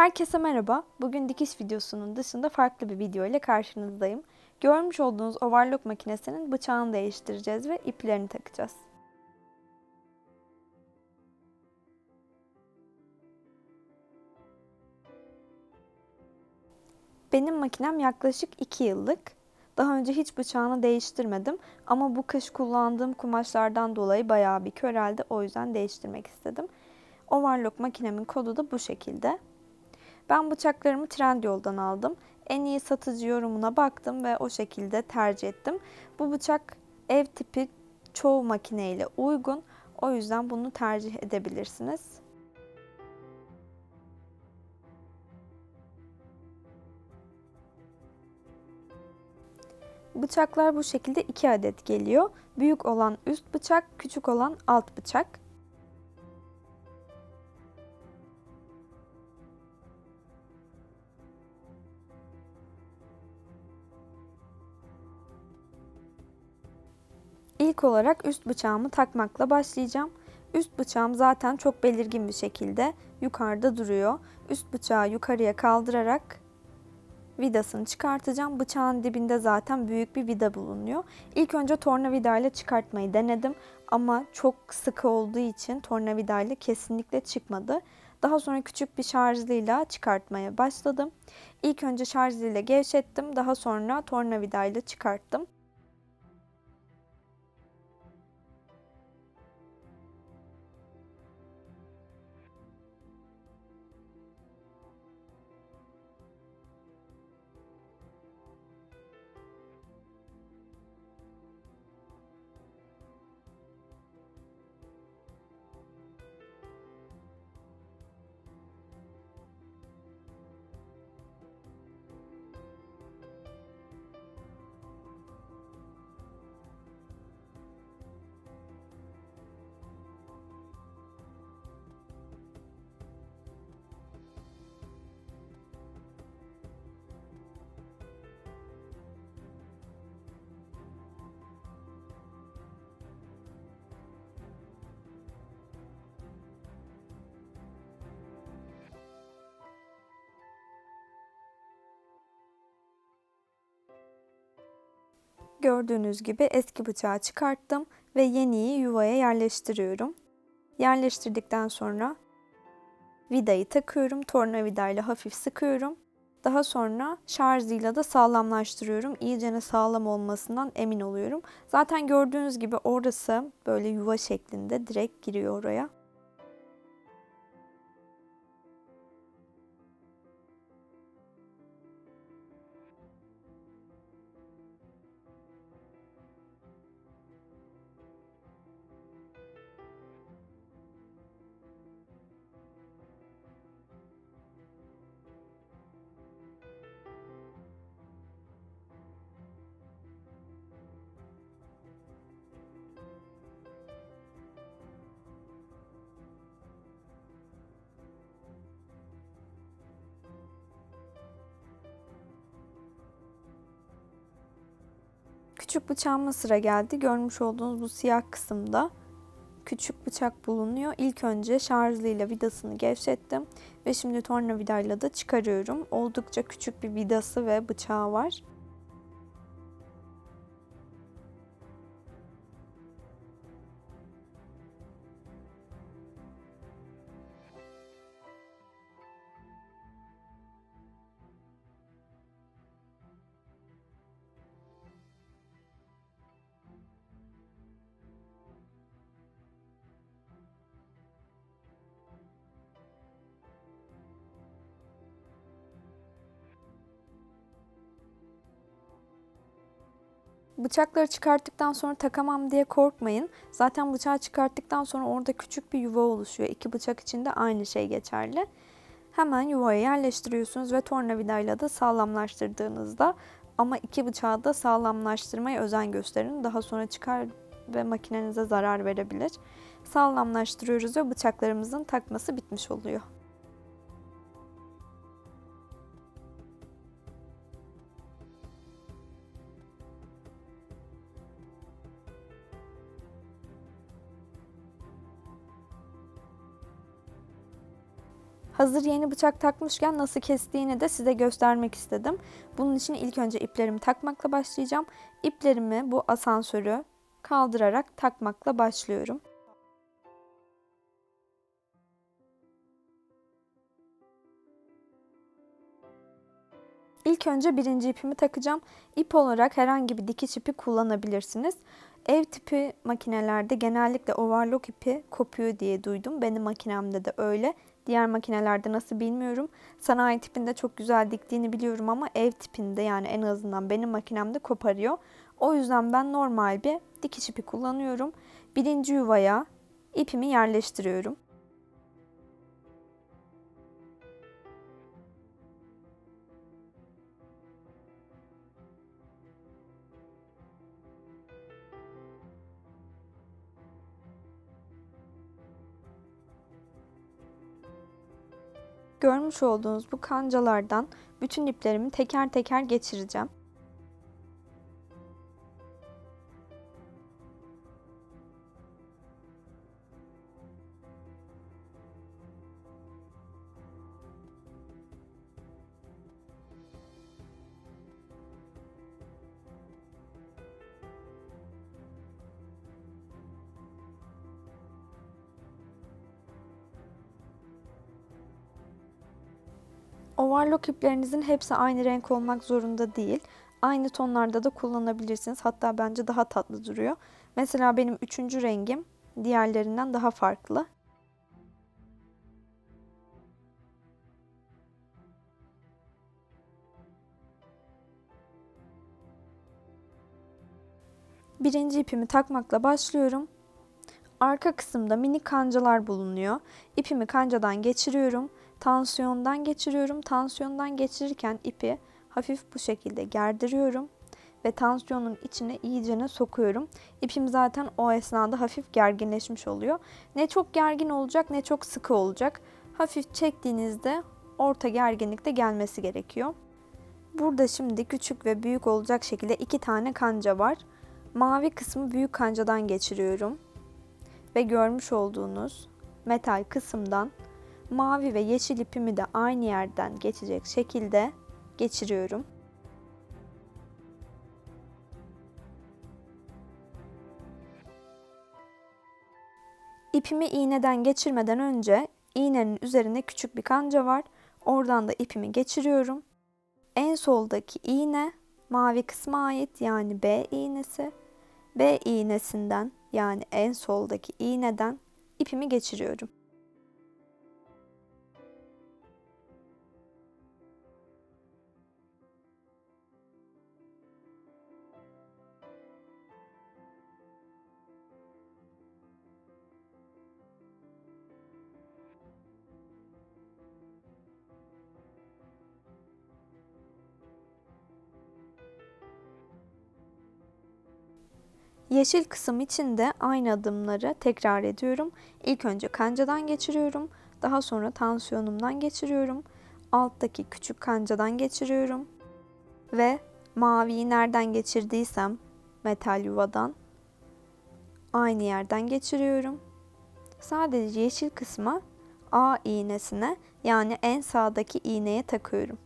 Herkese merhaba. Bugün dikiş videosunun dışında farklı bir video ile karşınızdayım. Görmüş olduğunuz overlock makinesinin bıçağını değiştireceğiz ve iplerini takacağız. Benim makinem yaklaşık 2 yıllık. Daha önce hiç bıçağını değiştirmedim ama bu kış kullandığım kumaşlardan dolayı bayağı bir köreldi. O yüzden değiştirmek istedim. Overlock makinemin kodu da bu şekilde. Ben bıçaklarımı Trendyol'dan aldım. En iyi satıcı yorumuna baktım ve o şekilde tercih ettim. Bu bıçak ev tipi çoğu makineyle uygun. O yüzden bunu tercih edebilirsiniz. Bıçaklar bu şekilde 2 adet geliyor. Büyük olan üst bıçak, küçük olan alt bıçak. İlk olarak üst bıçağımı takmakla başlayacağım. Üst bıçağım zaten çok belirgin bir şekilde yukarıda duruyor. Üst bıçağı yukarıya kaldırarak vidasını çıkartacağım. Bıçağın dibinde zaten büyük bir vida bulunuyor. İlk önce tornavida ile çıkartmayı denedim ama çok sıkı olduğu için tornavida ile kesinlikle çıkmadı. Daha sonra küçük bir şarjlıyla çıkartmaya başladım. İlk önce şarjlıyla gevşettim, daha sonra tornavida ile çıkarttım. Gördüğünüz gibi eski bıçağı çıkarttım ve yeniyi yuvaya yerleştiriyorum. Yerleştirdikten sonra vidayı takıyorum. Tornavidayla hafif sıkıyorum. Daha sonra şarjıyla da sağlamlaştırıyorum. İyicene sağlam olmasından emin oluyorum. Zaten gördüğünüz gibi orası böyle yuva şeklinde direkt giriyor oraya. Küçük bıçağıma sıra geldi. Görmüş olduğunuz bu siyah kısımda küçük bıçak bulunuyor. İlk önce şarjlıyla vidasını gevşettim ve şimdi tornavidayla da çıkarıyorum. Oldukça küçük bir vidası ve bıçağı var. Bıçakları çıkarttıktan sonra takamam diye korkmayın. Zaten bıçağı çıkarttıktan sonra orada küçük bir yuva oluşuyor. İki bıçak için de aynı şey geçerli. Hemen yuvaya yerleştiriyorsunuz ve tornavidayla da sağlamlaştırdığınızda ama iki bıçağı da sağlamlaştırmaya özen gösterin. Daha sonra çıkar ve makinenize zarar verebilir. Sağlamlaştırıyoruz ve bıçaklarımızın takması bitmiş oluyor. Hazır yeni bıçak takmışken nasıl kestiğini de size göstermek istedim. Bunun için ilk önce iplerimi takmakla başlayacağım. İplerimi bu asansörü kaldırarak takmakla başlıyorum. İlk önce birinci ipimi takacağım. İp olarak herhangi bir dikiş ipi kullanabilirsiniz. Ev tipi makinelerde genellikle overlock ipi kopuyor diye duydum. Benim makinemde de öyle. Diğer makinelerde nasıl bilmiyorum. Sanayi tipinde çok güzel diktiğini biliyorum ama ev tipinde yani en azından benim makinemde koparıyor. O yüzden ben normal bir dikiş ipi kullanıyorum. Birinci yuvaya ipimi yerleştiriyorum. Görmüş olduğunuz bu kancalardan bütün iplerimi teker teker geçireceğim. Overlock iplerinizin hepsi aynı renk olmak zorunda değil. Aynı tonlarda da kullanabilirsiniz. Hatta bence daha tatlı duruyor. Mesela benim üçüncü rengim diğerlerinden daha farklı. Birinci ipimi takmakla başlıyorum. Arka kısımda mini kancalar bulunuyor. İpimi kancadan geçiriyorum tansiyondan geçiriyorum. Tansiyondan geçirirken ipi hafif bu şekilde gerdiriyorum ve tansiyonun içine iyicene sokuyorum. İpim zaten o esnada hafif gerginleşmiş oluyor. Ne çok gergin olacak ne çok sıkı olacak. Hafif çektiğinizde orta gerginlikte gelmesi gerekiyor. Burada şimdi küçük ve büyük olacak şekilde iki tane kanca var. Mavi kısmı büyük kancadan geçiriyorum. Ve görmüş olduğunuz metal kısımdan mavi ve yeşil ipimi de aynı yerden geçecek şekilde geçiriyorum. İpimi iğneden geçirmeden önce iğnenin üzerine küçük bir kanca var. Oradan da ipimi geçiriyorum. En soldaki iğne mavi kısma ait yani B iğnesi. B iğnesinden yani en soldaki iğneden ipimi geçiriyorum. Yeşil kısım için de aynı adımları tekrar ediyorum. İlk önce kancadan geçiriyorum. Daha sonra tansiyonumdan geçiriyorum. Alttaki küçük kancadan geçiriyorum. Ve maviyi nereden geçirdiysem metal yuvadan aynı yerden geçiriyorum. Sadece yeşil kısma A iğnesine yani en sağdaki iğneye takıyorum.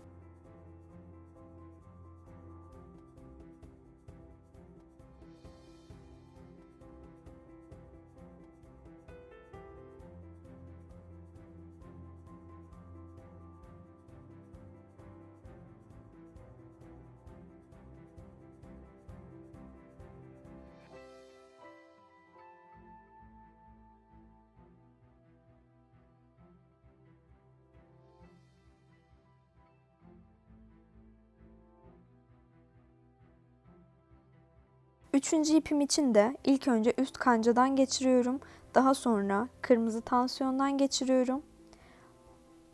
Üçüncü ipim için de ilk önce üst kancadan geçiriyorum. Daha sonra kırmızı tansiyondan geçiriyorum.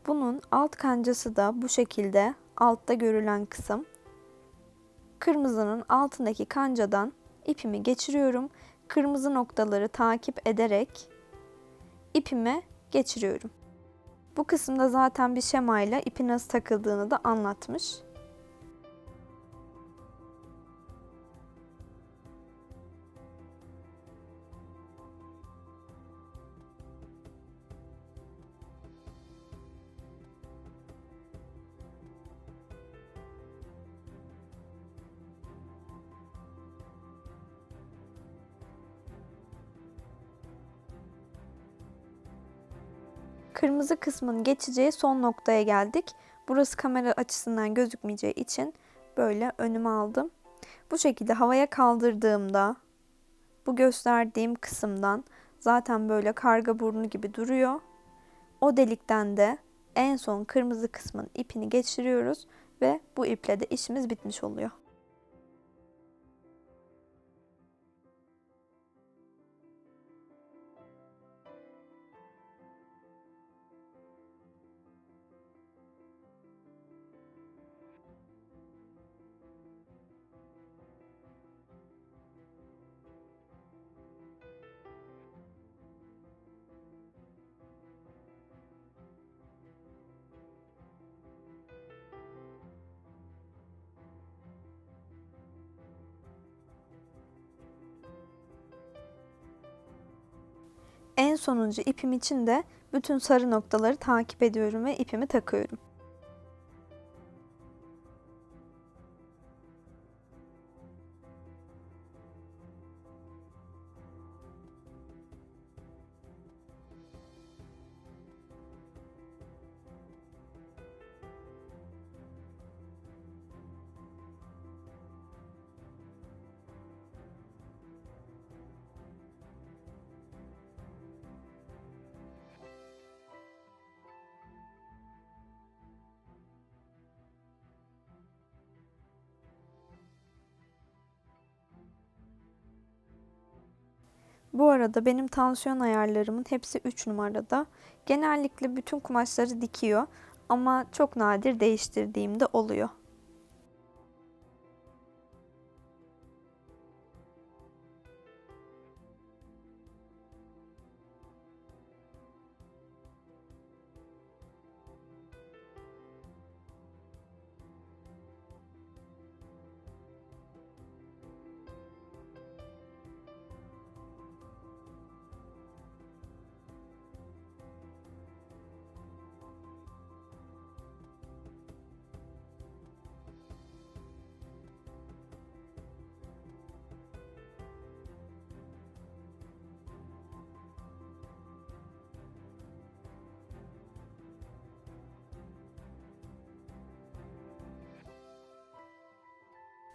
Bunun alt kancası da bu şekilde altta görülen kısım. Kırmızının altındaki kancadan ipimi geçiriyorum. Kırmızı noktaları takip ederek ipimi geçiriyorum. Bu kısımda zaten bir şemayla ipi nasıl takıldığını da anlatmış. Kırmızı kısmın geçeceği son noktaya geldik. Burası kamera açısından gözükmeyeceği için böyle önüme aldım. Bu şekilde havaya kaldırdığımda bu gösterdiğim kısımdan zaten böyle karga burnu gibi duruyor. O delikten de en son kırmızı kısmın ipini geçiriyoruz ve bu iple de işimiz bitmiş oluyor. Sonuncu ipim için de bütün sarı noktaları takip ediyorum ve ipimi takıyorum. Bu arada benim tansiyon ayarlarımın hepsi 3 numarada. Genellikle bütün kumaşları dikiyor ama çok nadir değiştirdiğimde oluyor.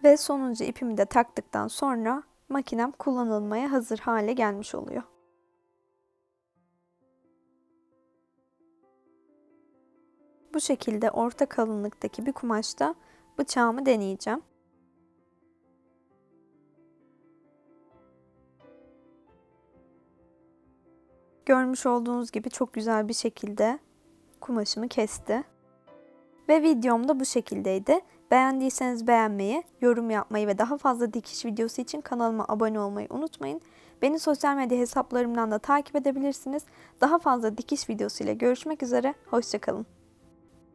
Ve sonuncu ipimi de taktıktan sonra makinem kullanılmaya hazır hale gelmiş oluyor. Bu şekilde orta kalınlıktaki bir kumaşta bıçağımı deneyeceğim. Görmüş olduğunuz gibi çok güzel bir şekilde kumaşımı kesti. Ve videom da bu şekildeydi. Beğendiyseniz beğenmeyi, yorum yapmayı ve daha fazla dikiş videosu için kanalıma abone olmayı unutmayın. Beni sosyal medya hesaplarımdan da takip edebilirsiniz. Daha fazla dikiş videosu ile görüşmek üzere. Hoşçakalın.